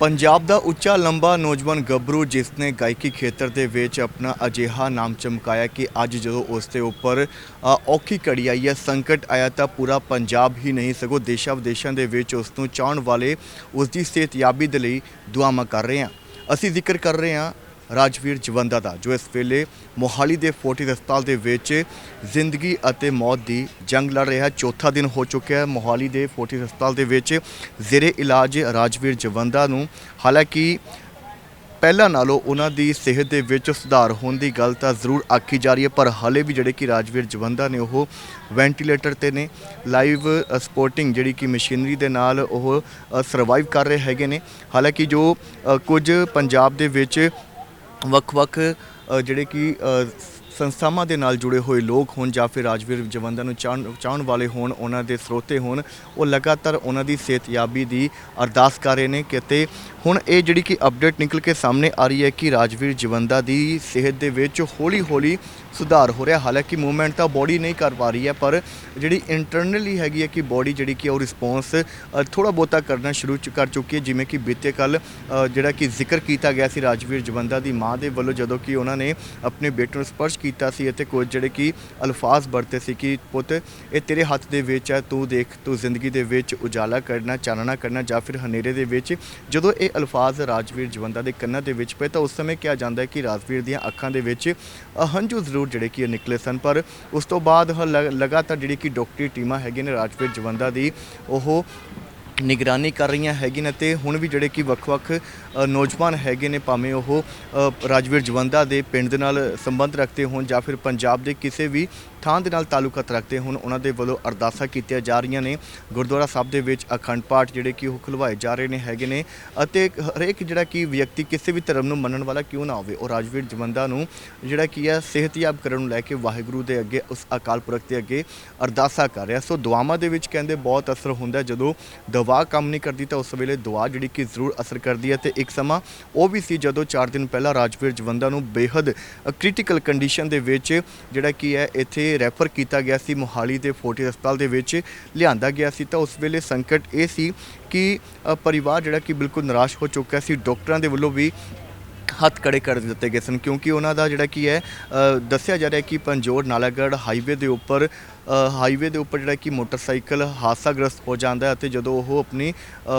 ਪੰਜਾਬ ਦਾ ਉੱਚਾ ਲੰਬਾ ਨੌਜਵਾਨ ਗੱਭਰੂ ਜਿਸ ਨੇ ਗਾਇਕੀ ਖੇਤਰ ਦੇ ਵਿੱਚ ਆਪਣਾ ਅਜਿਹਾ ਨਾਮ ਚਮਕਾਇਆ ਕਿ ਅੱਜ ਜਦੋਂ ਉਸ ਦੇ ਉੱਪਰ ਅ, ਔਖੀ ਘੜੀ ਆਈ ਹੈ ਸੰਕਟ ਆਇਆ ਤਾਂ ਪੂਰਾ ਪੰਜਾਬ ਹੀ ਨਹੀਂ ਸਗੋਂ ਦੇਸ਼ਾਂ ਵਿਦੇਸ਼ਾਂ ਦੇ ਵਿੱਚ ਉਸ ਨੂੰ ਚਾਹਣ ਵਾਲੇ ਉਸ ਦੀ ਸਿਹਤਯਾਬੀ ਦੇ ਲਈ ਦੁਆਵਾਂ ਕਰ ਰਹੇ ਹਾਂ। ਅਸੀਂ ਜ਼ਿਕਰ ਕਰ ਰਹੇ ਹਾਂ ਰਾਜਵੀਰ ਜਵੰਦਾ ਦਾ, ਜੋ ਇਸ ਵੇਲੇ ਮੋਹਾਲੀ ਦੇ ਫੋਰਟਿਸ ਹਸਪਤਾਲ ਦੇ ਵਿੱਚ ਜ਼ਿੰਦਗੀ ਅਤੇ ਮੌਤ ਦੀ ਜੰਗ ਲੜ ਰਿਹਾ ਚੌਥਾ ਦਿਨ ਹੋ ਚੁੱਕਿਆ ਹੈ ਮੋਹਾਲੀ ਦੇ ਫੋਰਟਿਸ ਹਸਪਤਾਲ ਦੇ ਵਿੱਚ। ਜ਼ੇਰੇ ਇਲਾਜ ਰਾਜਵੀਰ ਜਵੰਦਾ ਨੂੰ, ਹਾਲਾਂਕਿ ਪਹਿਲਾਂ ਨਾਲੋਂ ਉਹਨਾਂ ਦੀ ਸਿਹਤ ਦੇ ਵਿੱਚ ਸੁਧਾਰ ਹੋਣ ਦੀ ਗੱਲ ਤਾਂ ਜ਼ਰੂਰ ਆਖੀ ਜਾ ਰਹੀ ਹੈ, ਪਰ ਹਾਲੇ ਵੀ ਜਿਹੜੇ ਕਿ ਰਾਜਵੀਰ ਜਵੰਦਾ ਨੇ ਉਹ ਵੈਂਟੀਲੇਟਰ ਤੇ ਨੇ। ਲਾਈਵ ਸਪੋਰਟਿੰਗ ਜਿਹੜੀ ਕਿ ਮਸ਼ੀਨਰੀ ਦੇ ਨਾਲ ਉਹ ਸਰਵਾਈਵ ਕਰ ਰਹੇ ਹੈਗੇ ਨੇ। ਹਾਲਾਂਕਿ ਜੋ ਕੁਝ ਪੰਜਾਬ ਦੇ ਵਿੱਚ ਵੱਖ-ਵੱਖ ਜਿਹੜੇ ਕਿ ਸੰਸਥਾਵਾਂ ਦੇ ਨਾਲ ਜੁੜੇ ਹੋਏ ਲੋਕ ਹੋਣ ਜਾਂ ਫਿਰ ਰਾਜਵੀਰ ਜਵੰਦਾ ਨੂੰ ਚਾਹਣ ਚਾਹਣ ਵਾਲੇ ਹੋਣ, ਉਹਨਾਂ ਦੇ ਸਰੋਤੇ ਹੋਣ, ਉਹ ਲਗਾਤਾਰ ਉਹਨਾਂ ਦੀ ਸਿਹਤਯਾਬੀ ਦੀ ਅਰਦਾਸ ਕਰ ਰਹੇ ਨੇ ਕਿਤੇ ਹੁਣ ਇਹ ਜਿਹੜੀ ਕਿ ਅਪਡੇਟ ਨਿਕਲ ਕੇ ਸਾਹਮਣੇ ਆ ਰਹੀ ਹੈ ਕਿ ਰਾਜਵੀਰ ਜਵੰਦਾ ਦੀ ਸਿਹਤ ਦੇ ਵਿੱਚ ਹੌਲੀ-ਹੌਲੀ ਸੁਧਾਰ ਹੋ ਰਿਹਾ। ਹਾਲਾਂਕਿ ਮੂਵਮੈਂਟ ਤਾਂ ਬੋਡੀ ਨਹੀਂ ਕਰ ਪਾ ਰਹੀ ਹੈ ਪਰ ਜਿਹੜੀ ਇੰਟਰਨਲੀ ਹੈਗੀ ਹੈ ਕਿ ਬੋਡੀ ਜਿਹੜੀ ਕਿ ਉਹ ਰਿਸਪੌਂਸ ਥੋੜਾ ਬਹੁਤਾ ਕਰਨਾ ਸ਼ੁਰੂ ਚ- ਕਰ ਚੁੱਕੀ ਹੈ। ਜਿਵੇਂ ਕਿ ਬੀਤੇ ਕੱਲ ਜਿਹੜਾ ਕਿ ਜ਼ਿਕਰ ਕੀਤਾ ਗਿਆ ਸੀ ਰਾਜਵੀਰ ਜਵੰਦਾ ਦੀ ਮਾਂ ਦੇ ਵੱਲੋਂ ਜਦੋਂ ਕਿ ਉਹਨਾਂ ਨੇ ਆਪਣੇ ਬੇਟੇ ਨੂੰ ਸਪਰਸ਼ ਕੀਤਾ ਸੀ ਅਤੇ ਕੁਝ ਜਿਹੜੇ ਕਿ ਅਲਫਾਜ਼ ਵਰਤੇ ਸੀ ਕਿ ਪੁੱਤ ਇਹ ਤੇਰੇ ਹੱਥ ਦੇ ਵਿੱਚ ਹੈ ਤੂੰ ਦੇਖ ਤੂੰ ਜ਼ਿੰਦਗੀ ਦੇ ਵਿੱਚ ਉਜਾਲਾ ਕਰਨਾ ਚਾਨਣਾ ਕਰਨਾ ਜਾਂ ਫਿਰ ਹਨੇਰੇ ਦੇ ਵਿੱਚ। ਜਦੋਂ ਇਹ ਅਲਫਾਜ਼ ਰਾਜਵੀਰ ਜਵੰਦਾ ਦੇ ਕੰਨਾਂ ਦੇ ਵਿੱਚ ਪਏ ਤਾਂ ਉਸ ਸਮੇਂ ਕਿਹਾ ਜਾਂਦਾ ਹੈ ਕਿ ਰਾਜਵੀਰ ਦੀਆਂ ਅੱਖਾਂ ਦੇ ਵਿੱਚ ਅ, ਹੰਝੂ ਜ਼ਰੂਰ ਜਿਹੜੇ ਕਿ ਨਿਕਲੇ ਸਨ, ਪਰ ਉਸ ਤੋਂ ਬਾਅਦ ਲਗਾਤਾਰ ਜਿਹੜੀ ਕਿ ਡਾਕਟਰੀ ਟੀਮਾਂ ਹੈਗੀਆਂ ਨੇ ਰਾਜਵੀਰ ਜਵੰਦਾ ਦੀ, ਉਹ ਨਿਗਰਾਨੀ ਕਰ ਰਹੀਆਂ ਹੈਗੀਆਂ ਨੇ ਤੇ ਹੁਣ ਵੀ ਜਿਹੜੇ ਕਿ ਵੱਖ-ਵੱਖ ਨੌਜਵਾਨ ਹੈਗੇ ਨੇ, ਭਾਵੇਂ ਉਹ ਰਾਜਵੀਰ ਜਵੰਦਾ ਦੇ ਪਿੰਡ ਦੇ ਨਾਲ ਸੰਬੰਧ ਰੱਖਦੇ ਹੋਣ ਜਾਂ ਫਿਰ ਪੰਜਾਬ ਦੇ ਕਿਸੇ ਵੀ ਥਾਂ ਦੇ ਨਾਲ ਤਾਲੁਕਾਤ ਰੱਖਦੇ ਹੋਣ, ਉਹਨਾਂ ਦੇ ਵੱਲੋਂ ਅਰਦਾਸਾਂ ਕੀਤੀਆਂ ਜਾ ਰਹੀਆਂ ਨੇ। ਗੁਰਦੁਆਰਾ ਸਾਹਿਬ ਦੇ ਵਿੱਚ ਅਖੰਡ ਪਾਠ ਜਿਹੜੇ ਕਿ ਉਹ ਖੁਲਵਾਏ ਜਾ ਰਹੇ ਨੇ, ਹੈਗੇ ਨੇ। ਅਤੇ ਹਰੇਕ ਜਿਹੜਾ ਕਿ ਵਿਅਕਤੀ ਕਿਸੇ ਵੀ ਧਰਮ ਨੂੰ ਮੰਨਣ ਵਾਲਾ ਕਿਉਂ ਨਾ ਹੋਵੇ, ਉਹ ਰਾਜਵੀਰ ਜਵੰਦਾ ਨੂੰ ਜਿਹੜਾ ਕੀ ਹੈ ਸਿਹਤਯਾਬ ਕਰਨ ਨੂੰ ਲੈ ਕੇ ਵਾਹਿਗੁਰੂ ਦੇ ਅੱਗੇ, ਉਸ ਅਕਾਲ ਪੁਰਖ ਦੇ ਅੱਗੇ ਅਰਦਾਸਾਂ ਕਰ ਰਿਹਾ। ਸੋ ਦੁਆਵਾਂ ਦੇ ਵਿੱਚ ਕਹਿੰਦੇ ਬਹੁਤ ਅਸਰ ਹੁੰਦਾ ਜਦੋਂ ਦਵਾ ਕੰਮ ਨਹੀਂ ਕਰਦੀ ਤਾਂ ਉਸ ਵੇਲੇ ਦੁਆ ਜਿਹੜੀ ਕਿ ਜ਼ਰੂਰ ਅਸਰ ਕਰਦੀ ਹੈ। ਤੇ ਇੱਕ ਸਮਾਂ ਉਹ ਵੀ ਸੀ ਜਦੋਂ 4 ਦਿਨ ਪਹਿਲਾਂ ਰਾਜਵੀਰ ਜਵੰਦਾ ਨੂੰ ਬੇਹੱਦ ਕ੍ਰਿਟੀਕਲ ਕੰਡੀਸ਼ਨ ਦੇ ਵਿੱਚ ਜਿਹੜਾ ਕੀ ਹੈ, ਇੱਥੇ ਰੈਫਰ ਕੀਤਾ ਗਿਆ ਸੀ, ਮੋਹਾਲੀ ਦੇ ਫੋਰਟਿਸ ਹਸਪਤਾਲ ਦੇ ਵਿੱਚ ਲਿਆਂਦਾ ਗਿਆ ਸੀ। ਤਾਂ ਉਸ ਵੇਲੇ ਸੰਕਟ ਇਹ ਸੀ ਕਿ ਪਰਿਵਾਰ ਜਿਹੜਾ ਕਿ ਬਿਲਕੁਲ ਨਿਰਾਸ਼ ਹੋ ਚੁੱਕਾ ਸੀ, ਡਾਕਟਰਾਂ ਦੇ ਵੱਲੋਂ ਵੀ ਹੱਥ ਕੜੇ ਕਰ ਦਿੱਤੇ ਗਏ ਸਨ। ਕਿਉਂਕਿ ਉਹਨਾਂ ਦਾ ਜਿਹੜਾ ਕੀ ਹੈ ਦੱਸਿਆ ਜਾ ਰਿਹਾ ਕਿ ਪੰਜੋਰ ਨਾਲਾਗੜ੍ਹ ਹਾਈਵੇ ਦੇ ਉੱਪਰ ਹਾਈਵੇ ਦੇ ਉੱਪਰ ਜਿਹੜਾ ਕਿ ਮੋਟਰਸਾਈਕਲ ਹਾਦਸਾਗ੍ਰਸਤ ਹੋ ਜਾਂਦਾ ਹੈ ਅਤੇ ਜਦੋਂ ਉਹ ਆਪਣੀ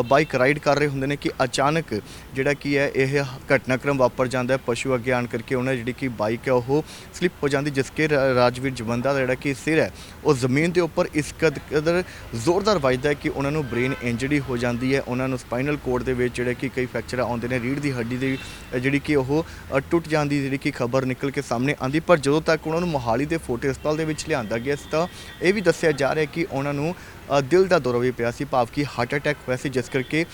ਬਾਈਕ ਰਾਈਡ ਕਰ ਰਹੇ ਹੁੰਦੇ ਨੇ ਕਿ ਅਚਾਨਕ ਜਿਹੜਾ ਕੀ ਹੈ, ਇਹ ਘਟਨਾਕ੍ਰਮ ਵਾਪਰ ਜਾਂਦਾ ਹੈ, ਪਸ਼ੂ ਅੱਗੇ ਆਣ ਕਰਕੇ ਉਹਨਾਂ ਜਿਹੜੀ ਕਿ ਬਾਈਕ ਹੈ, ਉਹ ਸਲਿੱਪ ਹੋ ਜਾਂਦੀ, ਜਿਸ ਕੇ ਰਾਜਵੀਰ ਜਵੰਦਾ ਦਾ ਜਿਹੜਾ ਕਿ ਸਿਰ ਹੈ, ਉਹ ਜ਼ਮੀਨ ਦੇ ਉੱਪਰ ਇਸ ਕਦ, ਕਦਰ ਜ਼ੋਰਦਾਰ ਵੱਜਦਾ ਹੈ ਕਿ ਉਹਨਾਂ ਨੂੰ ਬ੍ਰੇਨ ਇੰਜਰੀ ਹੋ ਜਾਂਦੀ ਹੈ। ਉਹਨਾਂ ਨੂੰ ਸਪਾਈਨਲ ਕੋਡ ਦੇ ਵਿੱਚ ਜਿਹੜੇ ਕਿ ਕਈ ਫ੍ਰੈਕਚਰ ਆਉਂਦੇ ਨੇ ਰੀੜ ਦੀ ਹੱਡੀ ਦੀ ਜਿਹੜੀ ਕਿ ਉਹ ਟੁੱਟ ਜਾਂਦੀ ਜਿਹੜੀ ਕਿ ਖਬਰ ਨਿਕਲ ਕੇ ਸਾਹਮਣੇ ਆਂਦੀ ਪਰ ਜਦੋਂ ਤੱਕ ਉਹਨਾਂ ਨੂੰ ਮੋਹਾਲੀ ਦੇ ਫੋਰਟਿਸ ਹਸਪਤਾਲ ਦੇ ਵਿੱਚ ਲਿਆਂਦਾ ਗਿਆ ਸੀ ਤਾਂ ਇਹ ਵੀ ਦੱਸਿਆ ਜਾ ਰਿਹਾ ਕਿ ਉਹਨਾਂ ਨੂੰ ਦਿਲ ਦਾ ਦੌਰਾ ਵੀ ਪਿਆ ਸੀ, ਭਾਵ ਕਿ ਹਾਰਟ ਅਟੈਕ ਹੋਇਆ ਸੀ, ਜਿਸ ਕਰਕੇ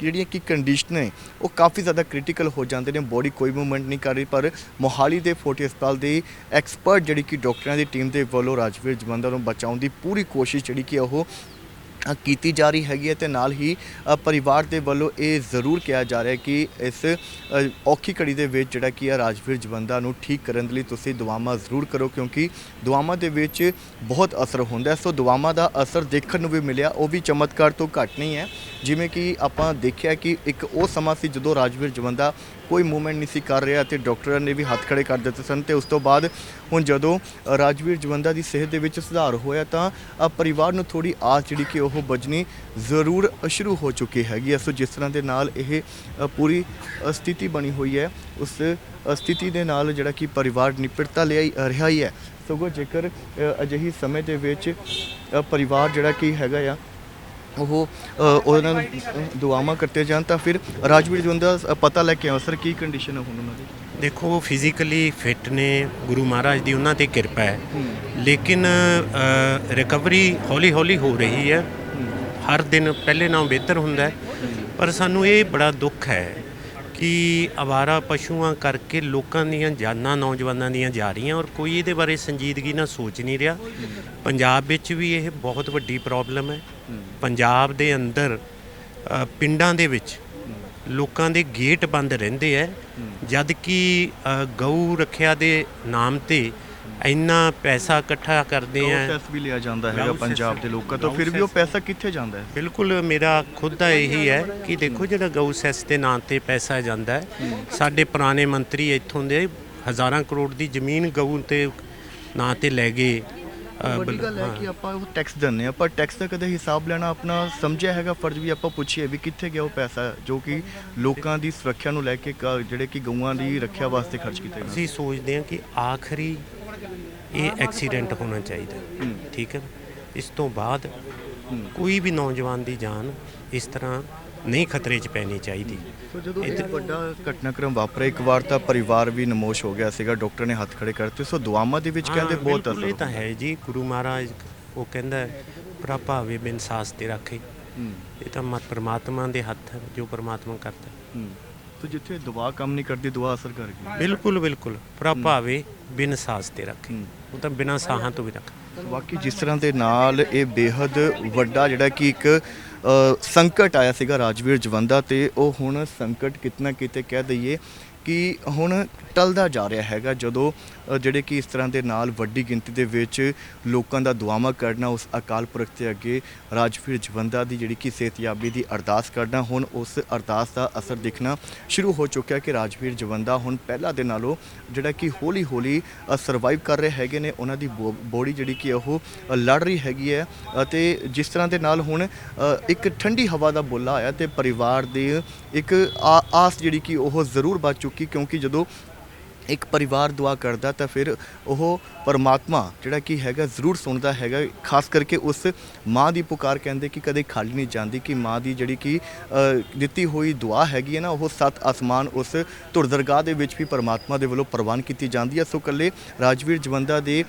ਜਿਹੜੀਆਂ ਕਿ ਕੰਡੀਸ਼ਨ ਨੇ, ਉਹ ਕਾਫੀ ਜ਼ਿਆਦਾ ਕ੍ਰਿਟੀਕਲ ਹੋ ਜਾਂਦੇ ਨੇ ਬੋਡੀ ਕੋਈ ਮੂਵਮੈਂਟ ਨਹੀਂ ਕਰ ਰਹੀ, ਪਰ ਮੋਹਾਲੀ ਦੇ ਫੋਰਟਿਸ ਹਸਪਤਾਲ ਦੇ ਐਕਸਪਰਟ ਜਿਹੜੀ ਕਿ ਡਾਕਟਰਾਂ ਦੀ ਟੀਮ ਦੇ ਵੱਲੋਂ ਰਾਜਵੀਰ ਜਵੰਦਾ ਨੂੰ ਬਚਾਉਣ ਦੀ ਪੂਰੀ ਕੋਸ਼ਿਸ਼ ਜਿਹੜੀ ਕਿ ਉਹ ਕੀਤੀ ਜਾ ਰਹੀ ਹੈਗੀ ਹੈ ਤੇ ਨਾਲ ਹੀ ਪਰਿਵਾਰ ਦੇ ਵੱਲੋਂ ਇਹ ਜ਼ਰੂਰ ਕਿਹਾ ਜਾ ਰਿਹਾ ਹੈ ਕਿ ਇਸ ਔਖੀ ਘੜੀ ਦੇ ਵਿੱਚ ਜਿਹੜਾ ਕੀ ਹੈ ਰਾਜਵੀਰ ਜਵੰਦਾ ਨੂੰ ਠੀਕ ਕਰਨ ਦੇ ਲਈ ਤੁਸੀਂ ਦੁਆਵਾਂ ਜ਼ਰੂਰ ਕਰੋ ਕਿਉਂਕਿ ਦੁਆਵਾਂ ਦੇ ਵਿੱਚ ਬਹੁਤ ਅਸਰ ਹੁੰਦਾ ਸੋ ਦੁਆਵਾਂ ਦਾ ਅਸਰ ਦੇਖਣ ਨੂੰ ਵੀ ਮਿਲਿਆ, ਉਹ ਵੀ ਚਮਤਕਾਰ ਤੋਂ ਘੱਟ ਨਹੀਂ ਹੈ। ਜਿਵੇਂ ਕਿ ਆਪਾਂ ਦੇਖਿਆ ਕਿ ਇੱਕ ਉਹ ਸਮਾਂ ਸੀ ਜਦੋਂ ਰਾਜਵੀਰ ਜਵੰਦਾ ਕੋਈ ਮੂਵਮੈਂਟ ਨਹੀਂ ਸੀ ਕਰ ਰਿਹਾ ਤੇ ਡਾਕਟਰਾਂ ਨੇ ਵੀ ਹੱਥ ਖੜੇ ਕਰ ਦਿੱਤੇ ਸਨ ਤੇ ਉਸ ਤੋਂ ਬਾਅਦ ਹੁਣ ਜਦੋਂ ਰਾਜਵੀਰ ਜਵੰਦਾ ਦੀ ਸਿਹਤ ਦੇ ਵਿੱਚ ਸੁਧਾਰ ਹੋਇਆ ਤਾਂ ਪਰਿਵਾਰ ਨੂੰ ਥੋੜੀ ਆਸ ਜਿਹੜੀ ਕਿ ਉਹ ਬਜਣੀ ਜ਼ਰੂਰ ਸ਼ੁਰੂ ਹੋ ਚੁੱਕੀ ਹੈਗੀ ਹੈ। ਸੋ ਜਿਸ ਤਰ੍ਹਾਂ ਦੇ ਨਾਲ ਇਹ ਪੂਰੀ ਸਥਿਤੀ ਬਣੀ ਹੋਈ ਹੈ, ਉਸ ਸਥਿਤੀ ਦੇ ਨਾਲ ਜਿਹੜਾ ਕਿ ਪਰਿਵਾਰ ਨਿਪਟਤਾ ਲਿਆ ਰਿਹਾ ਹੀ ਹੈ। ਸਗੋਂ ਜੇਕਰ ਅਜਿਹੀ ਸਮੇਂ ਦੇ ਵਿੱਚ ਪਰਿਵਾਰ ਜਿਹੜਾ ਕਿ ਹੈਗਾ ਆ ਉਹ ਉਹਨਾਂ ਨੂੰ ਦੁਆਵਾਂ ਕਰਤੇ ਜਾਣ ਤਾਂ ਫਿਰ ਰਾਜਵੀਰ ਜਵੰਦਾ ਦਾ ਪਤਾ ਲੈ ਕੇ ਆਓ ਸਰ ਕੀ ਕੰਡੀਸ਼ਨ ਹੈ ਹੁਣ ਉਹਨਾਂ ਦੀ? ਦੇਖੋ ਫਿਜ਼ੀਕਲੀ ਫਿੱਟ ਨੇ ਗੁਰੂ ਮਹਾਰਾਜ ਦੀ ਉਹਨਾਂ ਤੇ ਕਿਰਪਾ ਹੈ। ਲੇਕਿਨ ਰਿਕਵਰੀ ਹੌਲੀ ਹੌਲੀ ਹੋ ਰਹੀ ਹੈ। ਹਰ ਦਿਨ ਪਹਿਲੇ ਨਾਲੋਂ ਬਿਹਤਰ ਹੁੰਦਾ ਹੈ। ਪਰ ਸਾਨੂੰ ਇਹ ਬੜਾ ਦੁੱਖ ਹੈ ਕਿ ਅਵਾਰਾ ਪਸ਼ੂਆਂ ਕਰਕੇ ਲੋਕਾਂ ਦੀਆਂ ਜਾਨਾਂ ਨੌਜਵਾਨਾਂ ਦੀਆਂ ਜਾ ਰਹੀਆਂ ਔਰ ਕੋਈ ਇਹਦੇ ਬਾਰੇ ਸੰਜੀਦਗੀ ਨਾਲ ਸੋਚ ਨਹੀਂ ਰਿਹਾ। ਪੰਜਾਬ ਵਿੱਚ ਵੀ ਇਹ ਬਹੁਤ ਵੱਡੀ ਪ੍ਰੋਬਲਮ ਹੈ। ਪੰਜਾਬ ਦੇ ਅੰਦਰ ਪਿੰਡਾਂ ਦੇ ਵਿੱਚ ਲੋਕਾਂ ਦੇ ਗੇਟ ਬੰਦ ਰਹਿੰਦੇ ਐ ਜਦ ਕਿ ਗਊ ਰੱਖਿਆ ਦੇ ਨਾਮ ਤੇ ਇੰਨਾ ਪੈਸਾ ਇਕੱਠਾ ਕਰਦੇ ਆ। ਪ੍ਰੋਸੈਸ ਵੀ ਲਿਆ ਜਾਂਦਾ ਹੈਗਾ ਪੰਜਾਬ ਦੇ ਲੋਕਾਂ ਤੋਂ ਫਿਰ ਵੀ ਉਹ ਪੈਸਾ ਕਿੱਥੇ ਜਾਂਦਾ ਹੈ? ਬਿਲਕੁਲ ਮੇਰਾ ਖੁਦ ਦਾ ਇਹੀ ਹੈ ਕਿ ਦੇਖੋ ਜਿਹੜਾ ਗਊ ਸੈਸ ਦੇ ਨਾਂ ਤੇ ਪੈਸਾ ਜਾਂਦਾ ਹੈ ਸਾਡੇ ਪੁਰਾਣੇ ਮੰਤਰੀ ਇੱਥੋਂ ਦੇ ਹਜ਼ਾਰਾਂ ਕਰੋੜ ਦੀ ਜ਼ਮੀਨ ਗਊ ਤੇ ਨਾਂ ਤੇ ਲੈ ਗਏ। ਵੱਡੀ ਗੱਲ ਹੈ। ਕਿ ਆਪਾਂ ਉਹ ਟੈਕਸ ਦਿੰਨੇ ਆ ਪਰ ਟੈਕਸ ਦਾ ਕਦੇ ਹਿਸਾਬ ਲੈਣਾ ਆਪਣਾ ਸਮਝਿਆ ਹੈਗਾ ਫਰਜ਼ ਵੀ ਆਪਾਂ ਪੁੱਛੀਏ ਵੀ ਕਿੱਥੇ ਗਿਆ ਉਹ ਪੈਸਾ ਜੋ ਕਿ ਲੋਕਾਂ ਦੀ ਸੁਰੱਖਿਆ ਨੂੰ ਲੈ ਕੇ ਜਿਹੜੇ ਕਿ ਗਊਆਂ ਦੀ ਰੱਖਿਆ ਵਾਸਤੇ ਖਰਚ ਕੀਤੇ ਜਾਂਦੇ ਅਸੀਂ ਸੋਚਦੇ ਹਾਂ ਕਿ ਆਖਰੀ ਇਹ ਐਕਸੀਡੈਂਟ ਹੋਣਾ ਚਾਹੀਦਾ। ਠੀਕ ਹੈ ਇਸ ਤੋਂ ਬਾਅਦ ਕੋਈ ਵੀ ਨੌਜਵਾਨ ਦੀ ਜਾਨ ਇਸ ਤਰ੍ਹਾਂ ਨਹੀਂ ਖਤਰੇ 'ਚ ਪੈਣੀ ਚਾਹੀਦੀ। ਸੋ ਜਦੋਂ ਇਹ ਵੱਡਾ ਘਟਨਾਕ੍ਰਮ ਵਾਪਰਿਆ ਇੱਕ ਵਾਰ ਤਾਂ ਪਰਿਵਾਰ ਵੀ ਨਮੋਸ਼ ਹੋ ਗਿਆ ਸੀਗਾ ਡਾਕਟਰ ਨੇ ਹੱਥ ਖੜੇ ਕਰਤੇ। ਸੋ ਦੁਆਵਾਂ ਦੇ ਵਿੱਚ ਕਹਿੰਦੇ ਬਹੁਤ ਅਸਰ ਇਹ ਤਾਂ ਹੈ ਜੀ। ਗੁਰੂ ਮਹਾਰਾਜ ਉਹ ਕਹਿੰਦਾ ਪ੍ਰਭਾਵੇ ਬਿਨ ਸਾਸ ਤੇ ਰੱਖੇ। ਇਹ ਤਾਂ ਮਤ ਪ੍ਰਮਾਤਮਾ ਦੇ ਹੱਥ ਹੈ ਜੋ ਪ੍ਰਮਾਤਮਾ ਕਰਦਾ ਸੋ ਜਿੱਥੇ ਦੁਆ ਕੰਮ ਨਹੀਂ ਕਰਦੀ ਦੁਆ ਅਸਰ ਕਰ ਗਈ ਬਿਲਕੁਲ। ਬਿਲਕੁਲ ਪ੍ਰਭਾਵੇ ਬਿਨ ਸਾਸ ਤੇ ਰੱਖੇ। ਉਹ ਤਾਂ ਬਿਨਾਂ ਸਾਹਾਂ ਤੋਂ ਵੀ ਰੱਖ। ਬਾਕੀ ਜਿਸ ਤਰ੍ਹਾਂ ਦੇ ਨਾਲ ਇਹ ਬੇहद ਵੱਡਾ ਜਿਹੜਾ ਕਿ ਇੱਕ ਸੰਕਟ ਆਇਆ ਸੀਗਾ ਰਾਜਵੀਰ ਜਵੰਦਾ ਤੇ ਉਹ ਹੁਣ ਸੰਕਟ ਕਿਤਨਾ ਕਿਤੇ ਕਹਿ ਦਈਏ ਕਿ ਹੁਣ ਟਲਦਾ ਜਾ ਰਿਹਾ ਹੈਗਾ ਜਦੋਂ ਜਿਹੜੇ ਕਿ ਇਸ ਤਰ੍ਹਾਂ ਦੇ ਨਾਲ ਵੱਡੀ ਗਿਣਤੀ ਦੇ ਵਿੱਚ ਲੋਕਾਂ ਦਾ ਦੁਆਵਾਂ ਕਰਨਾ ਉਸ ਅਕਾਲ ਪੁਰਖ ਦੇ ਅੱਗੇ ਰਾਜਵੀਰ ਜਵੰਦਾ ਦੀ ਜਿਹੜੀ ਕਿ ਸਿਹਤਯਾਬੀ ਦੀ ਅਰਦਾਸ ਕਰਨਾ ਹੁਣ ਉਸ ਅਰਦਾਸ ਦਾ ਅਸਰ ਦਿਖਣਾ ਸ਼ੁਰੂ ਹੋ ਚੁੱਕਿਆ ਕਿ ਰਾਜਵੀਰ ਜਵੰਦਾ ਹੁਣ ਪਹਿਲਾਂ ਦੇ ਨਾਲੋਂ ਜਿਹੜਾ ਕਿ ਹੌਲੀ ਹੌਲੀ ਸਰਵਾਈਵ ਕਰ ਰਹੇ ਹੈਗੇ ਨੇ, ਉਹਨਾਂ ਦੀ ਬੋਡੀ ਜਿਹੜੀ ਕਿ ਉਹ ਲੜ ਰਹੀ ਹੈਗੀ ਹੈ ਅਤੇ ਜਿਸ ਤਰ੍ਹਾਂ ਦੇ ਨਾਲ ਹੁਣ ਇੱਕ ਠੰਡੀ ਹਵਾ ਦਾ ਬੋਲਾ ਆਇਆ ਤੇ ਪਰਿਵਾਰ ਦੇ ਇੱਕ ਆਸ ਜਿਹੜੀ ਕਿ ਉਹ ਜ਼ਰੂਰ ਬਚ ਚੁੱਕੀ ਕਿਉਂਕਿ ਜਦੋਂ ਇੱਕ ਪਰਿਵਾਰ ਦੁਆ ਕਰਦਾ ਤਾਂ ਫਿਰ ਉਹ ਪਰਮਾਤਮਾ ਜਿਹੜਾ ਕਿ ਹੈਗਾ ਜ਼ਰੂਰ ਸੁਣਦਾ ਹੈਗਾ ਖਾਸ ਕਰਕੇ ਉਸ ਮਾਂ ਦੀ ਪੁਕਾਰ ਕਹਿੰਦੇ ਕਿ ਕਦੇ ਖਾਲੀ ਨਹੀਂ ਜਾਂਦੀ ਕਿ ਮਾਂ ਦੀ ਜਿਹੜੀ ਕਿ ਦਿੱਤੀ ਹੋਈ ਦੁਆ ਹੈਗੀ ਹੈ ਨਾ ਉਹ ਸੱਤ ਆਸਮਾਨ ਉਸ ਧੁਰ ਦੇ ਵਿੱਚ ਵੀ ਪਰਮਾਤਮਾ ਦੇ ਵੱਲੋਂ ਪ੍ਰਵਾਨ ਕੀਤੀ ਜਾਂਦੀ ਹੈ। ਸੋ ਕੱਲੇ ਰਾਜਵੀਰ ਜਵੰਦਾ ਦੇ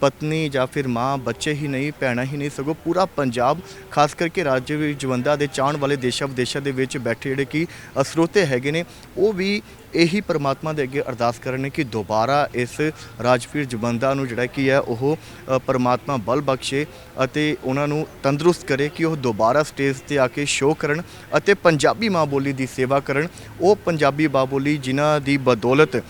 ਪਤਨੀ ਜਾਂ ਫਿਰ ਮਾਂ ਬੱਚੇ ਹੀ ਨਹੀਂ ਭੈਣਾਂ ਹੀ ਨਹੀਂ ਸਗੋਂ ਪੂਰਾ ਪੰਜਾਬ ਖਾਸ ਕਰਕੇ ਰਾਜਵੀਰ ਜਵੰਦਾ ਦੇ ਚਾਹਣ ਵਾਲੇ ਦੇਸ਼ਾਂ ਵਿਦੇਸ਼ਾਂ ਦੇ ਵਿੱਚ ਬੈਠੇ ਜਿਹੜੇ ਕਿ ਅ, ਸਰੋਤੇ ਹੈਗੇ ਨੇ ਉਹ ਵੀ ਇਹੀ ਪਰਮਾਤਮਾ ਦੇ ਅੱਗੇ ਅਰਦਾਸ ਕਰਨ ਕਿ ਦੁਬਾਰਾ ਇਸ ਰਾਜਵੀਰ ਜਵੰਦਾ ਨੂੰ ਜਿਹੜਾ ਕੀ ਹੈ, ਉਹ ਪਰਮਾਤਮਾ ਬਲ ਬਖਸ਼ੇ ਅਤੇ ਉਹਨਾਂ ਨੂੰ ਤੰਦਰੁਸਤ ਕਰੇ ਕਿ ਉਹ ਦੁਬਾਰਾ ਸਟੇਜ ਤੇ ਆ ਕੇ ਸ਼ੋਅ ਕਰਨ ਅਤੇ ਪੰਜਾਬੀ ਮਾਂ ਬੋਲੀ ਦੀ ਸੇਵਾ ਕਰਨ। ਉਹ ਪੰਜਾਬੀ ਮਾਂ ਬੋਲੀ ਜਿਨ੍ਹਾਂ ਦੀ ਬਦੌਲਤ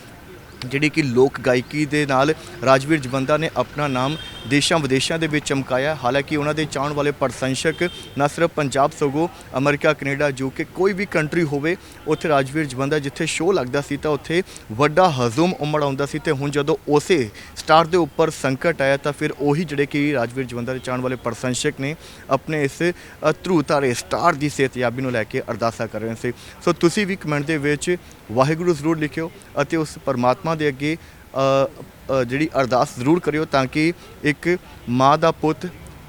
ਜਿਹੜੀ ਕਿ ਲੋਕ ਗਾਇਕੀ ਦੇ ਨਾਲ ਰਾਜਵੀਰ ਜਵੰਦਾ ਨੇ ਆਪਣਾ ਨਾਮ ਦੇਸ਼ਾਂ ਵਿਦੇਸ਼ਾਂ ਦੇ ਵਿੱਚ ਚਮਕਾਇਆ। ਹਾਲਾਂਕਿ ਉਹਨਾਂ ਦੇ ਚਾਹਣ ਵਾਲੇ ਪ੍ਰਸ਼ੰਸਕ ਨਾ ਸਿਰਫ ਪੰਜਾਬ ਸਗੋਂ ਅਮਰੀਕਾ ਕੈਨੇਡਾ ਜੋ ਕਿ ਕੋਈ ਵੀ ਕੰਟਰੀ ਹੋਵੇ ਉੱਥੇ ਰਾਜਵੀਰ ਜਵੰਦਾ ਜਿੱਥੇ ਸ਼ੋਅ ਲੱਗਦਾ ਸੀ ਤਾਂ ਉੱਥੇ ਵੱਡਾ ਹਜ਼ੂਮ ਉਮੜ ਆਉਂਦਾ ਸੀ ਤੇ ਹੁਣ ਜਦੋਂ ਉਸੇ ਸਟਾਰ ਦੇ ਉੱਪਰ ਸੰਕਟ ਆਇਆ ਤਾਂ ਫਿਰ ਉਹੀ ਜਿਹੜੇ ਕਿ ਰਾਜਵੀਰ ਜਵੰਦਾ ਦੇ ਚਾਹਣ ਵਾਲੇ ਪ੍ਰਸ਼ੰਸਕ ਨੇ ਆਪਣੇ ਇਸ ਅ, ਧਰੂ ਸਟਾਰ ਦੀ ਸਿਹਤਯਾਬੀ ਨੂੰ ਲੈ ਕੇ ਅਰਦਾਸਾਂ ਕਰ ਰਹੇ ਸੀ। ਸੋ ਤੁਸੀਂ ਵੀ ਕਮੈਂਟ ਦੇ ਵਿੱਚ ਵਾਹਿਗੁਰੂ ਜ਼ਰੂਰ ਲਿਖਿਓ ਅਤੇ ਉਸ ਪਰਮਾਤਮਾ ਦੇ ਅੱਗੇ ਜਿਹੜੀ ਅਰਦਾਸ ਜ਼ਰੂਰ ਕਰਿਓ ਤਾਂ ਕਿ ਇੱਕ ਮਾਂ ਦਾ ਪੁੱਤ,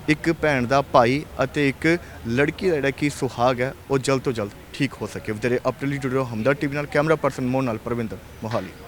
ਇੱਕ ਭੈਣ ਦਾ ਭਾਈ ਅਤੇ ਇੱਕ ਲੜਕੀ ਦਾ ਜਿਹੜਾ ਕਿ ਸੁਹਾਗ ਹੈ, ਉਹ ਜਲਦ ਤੋਂ ਜਲਦ ਠੀਕ ਹੋ ਸਕੇ। ਵਧੇਰੇ ਅਪਡੇਟ ਜੁੜਿਓ ਹਮਦਰ ਟੀਵੀ ਨਾਲ। ਕੈਮਰਾ ਪਰਸਨ ਮੋਹਨ ਨਾਲ ਪ੍ਰਵਿੰਦਰ ਮੋਹਾਲੀ।